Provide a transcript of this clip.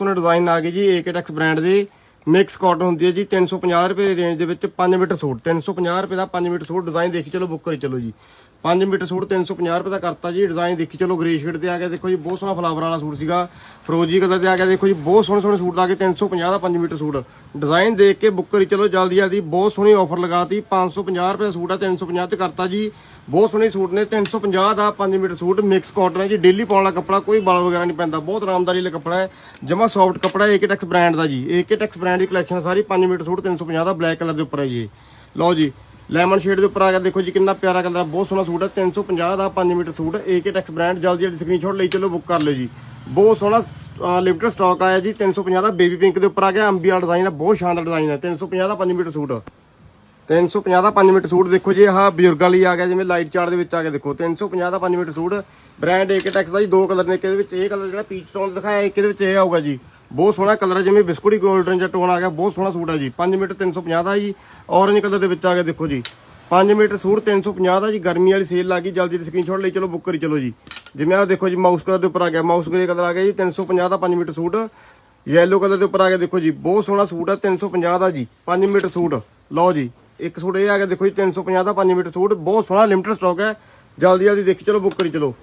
ਤੁਹਾਨੂੰ ਡਿਜ਼ਾਈਨ ਆ ਗਈ ਜੀ ਏਕਟੈਕਸ ਬ੍ਰਾਂਡ ਦੇ। ਮਿਕਸ ਕਾਟਨ ਹੁੰਦੀ ਹੈ ਜੀ 350 ਰੁਪਏ ਦੀ ਰੇਂਜ ਦੇ ਵਿੱਚ 5 ਮੀਟਰ ਸੂਟ। 350 ਰੁਪਏ ਦਾ 5 ਮੀਟਰ ਸੂਟ ਡਿਜ਼ਾਈਨ ਦੇਖੀ, ਚਲੋ ਬੁੱਕ ਕਰੀ ਚਲੋ ਜੀ। 5 ਮੀਟਰ ਸੂਟ 350 ਰੁਪਏ ਦਾ ਕਰਤਾ ਜੀ ਡਿਜ਼ਾਈਨ ਦੇਖੀ ਚਲੋ, ਗ੍ਰੇ ਸ਼ੇਡ ਤੇ ਆ ਗਿਆ ਦੇਖੋ ਜੀ, ਬਹੁਤ ਸੋਹਣਾ ਫਲਾਵਰ ਵਾਲਾ ਸੂਟ ਸੀਗਾ। ਫਰੋਜੀ ਕਲਰ ਤੇ ਆ ਗਿਆ ਦੇਖੋ ਜੀ, ਬਹੁਤ ਸੋਹਣੇ ਸੋਹਣੇ ਸੂਟ ਆ ਗਏ 350 ਦਾ 5 ਮੀਟਰ ਸੂਟ। ਡਿਜ਼ਾਈਨ ਦੇਖ ਕੇ ਬੁੱਕ ਕਰੀ, ਚਲੋ ਜਲਦੀ ਜਲਦੀ ਬਹੁਤ ਸੋਹਣੀ ਆਫਰ ਲਗਾਤੀ 550 ਰੁਪਏ ਦਾ ਸੂਟ ਆ 350 ਤੇ ਕਰਤਾ ਜੀ। ਬਹੁਤ ਸੋਹਣੇ ਸੂਟ ਨੇ 350 ਦਾ 5 ਮੀਟਰ ਸੂਟ ਮਿਕਸ ਕਾਟਨ ਹੈ ਜੀ ਡੇਲੀ ਪਾਉਣ ਵਾਲਾ ਕੱਪੜਾ, ਕੋਈ ਬਲ ਵਗੈਰਾ ਨਹੀਂ ਪੈਂਦਾ, ਬਹੁਤ ਆਰਾਮਦਾਰੀ ਵਾਲਾ ਕੱਪੜਾ ਹੈ। ਜਮਾ ਸੌਫਟ ਕੱਪੜਾ ਹੈ ਏਕਟੈਕਸ ਬ੍ਰਾਂਡ ਦਾ ਜੀ ਏਕਟੈਕਸ ਬ੍ਰਾਂਡ ਦੀ ਕਲੈਕਸ਼ਨ ਸਾਰੀ 5 ਮੀਟਰ ਸੂਟ 350 ਦਾ ਬਲੈਕ ਕਲਰ ਦੇ ਉੱਪਰ ਹੈ ਜੀ। ਲਓ ਜੀ ਲੈਮਨ ਸ਼ੇਡ ਦੇ ਉੱਪਰ ਆ ਗਿਆ। ਦੇਖੋ ਜੀ ਕਿੰਨਾ ਪਿਆਰਾ ਕਲਰ ਹੈ ਬਹੁਤ ਸੋਹਣਾ ਸੂਟ ਹੈ 350 ਦਾ 5 ਮੀਟਰ ਸੂਟ ਏਕਟੈਕਸ ਬ੍ਰਾਂਡ ਜਲਦੀ ਜਲਦੀ ਸਕਰੀਨਸ਼ਾਟ ਲਈ ਚਲੋ ਬੁੱਕ ਕਰ ਲਿਓ ਜੀ। ਬਹੁਤ ਸੋਹਣਾ ਲਿਮਟਡ ਸਟਾਕ ਆਇਆ ਜੀ 350 ਦਾ ਬੇਬੀ ਪਿੰਕ ਦੇ ਉੱਪਰ ਆ ਗਿਆ ਅੰਬੀ ਵਾਲਾ ਡਿਜ਼ਾਈਨ ਹੈ ਬਹੁਤ ਸ਼ਾਨਦਾਰ ਡਿਜ਼ਾਈਨ ਹੈ 350 ਦਾ 5 ਮੀਟਰ ਸੂਟ। 350 ਦਾ 5 ਮੀਟਰ ਸੂਟ, ਦੇਖੋ ਜੀ, ਆਹ ਬਜ਼ੁਰਗਾਂ ਲਈ ਆ ਗਿਆ, ਜਿਵੇਂ ਲਾਈਟ ਚਾਰਟ ਦੇ ਵਿੱਚ ਆ ਗਿਆ, ਦੇਖੋ 350 ਦਾ 5 ਮੀਟਰ ਸੂਟ। ਬ੍ਰਾਂਡ ਏਕਟੈਕਸ ਦਾ ਜੀ, ਦੋ ਕਲਰ ਨੇ, ਇੱਕ ਇਹਦੇ ਵਿੱਚ, ਇਹ ਕਲਰ ਜਿਹੜਾ ਪੀਚ ਟੋਨ ਦਿਖਾਇਆ, ਇੱਕ ਇਹਦੇ ਵਿੱਚ ਇਹ ਆਊਗਾ ਜੀ। ਬਹੁਤ ਸੋਹਣਾ ਕਲਰ ਹੈ, ਜਿਵੇਂ ਬਿਸਕੁਟੀ 골ਡਨ ਜਾਂ ਟੋਨ ਆ ਗਿਆ, ਬਹੁਤ ਸੋਹਣਾ ਸੂਟ ਹੈ ਜੀ। 5 ਮੀਟਰ 350 ਦਾ ਜੀ ਔਰੇਂਜ ਕਲਰ ਦੇ ਵਿੱਚ ਆ ਗਿਆ, ਦੇਖੋ ਜੀ। 5 ਮੀਟਰ ਸੂਟ 350 ਦਾ ਜੀ, ਗਰਮੀ ਵਾਲੀ ਸੇਲ ਲੱਗੀ ਜਲਦੀ ਦੀ ਸਕਰੀਨਸ਼ਾਟ ਲਈ ਚਲੋ ਬੁੱਕ ਕਰੀ ਚਲੋ ਜੀ। ਜਿਵੇਂ ਆ ਦੇਖੋ ਜੀ ਮਾਊਸ ਕਲਰ ਦੇ ਉੱਪਰ ਆ ਗਿਆ ਮਾਊਸ ਗ੍ਰੇ ਕਲਰ ਆ ਗਿਆ ਜੀ 350 ਦਾ 5 ਮੀਟਰ ਸੂਟ। ਯੈਲੋ ਕਲਰ ਦੇ ਉੱਪਰ ਆ ਗਿਆ, ਦੇਖੋ ਜੀ, ਬਹੁਤ ਸੋਹਣਾ ਸੂਟ ਹੈ 350 ਦਾ ਜੀ 5 ਮੀਟਰ ਸੂਟ। ਲਓ ਜੀ, ਇੱਕ ਸੂਟ ਇਹ ਆ ਗਿਆ, ਦੇਖੋ ਜੀ 350 ਦਾ 5 ਮੀਟਰ ਸੂਟ, ਬਹੁਤ ਸੋਹਣਾ ਲਿਮਟਡ ਸਟਾਕ ਹੈ। ਜਲਦੀ ਜਲਦੀ ਦੇਖੀ, ਚਲੋ ਬੁੱਕ ਕਰੀ ਚਲੋ।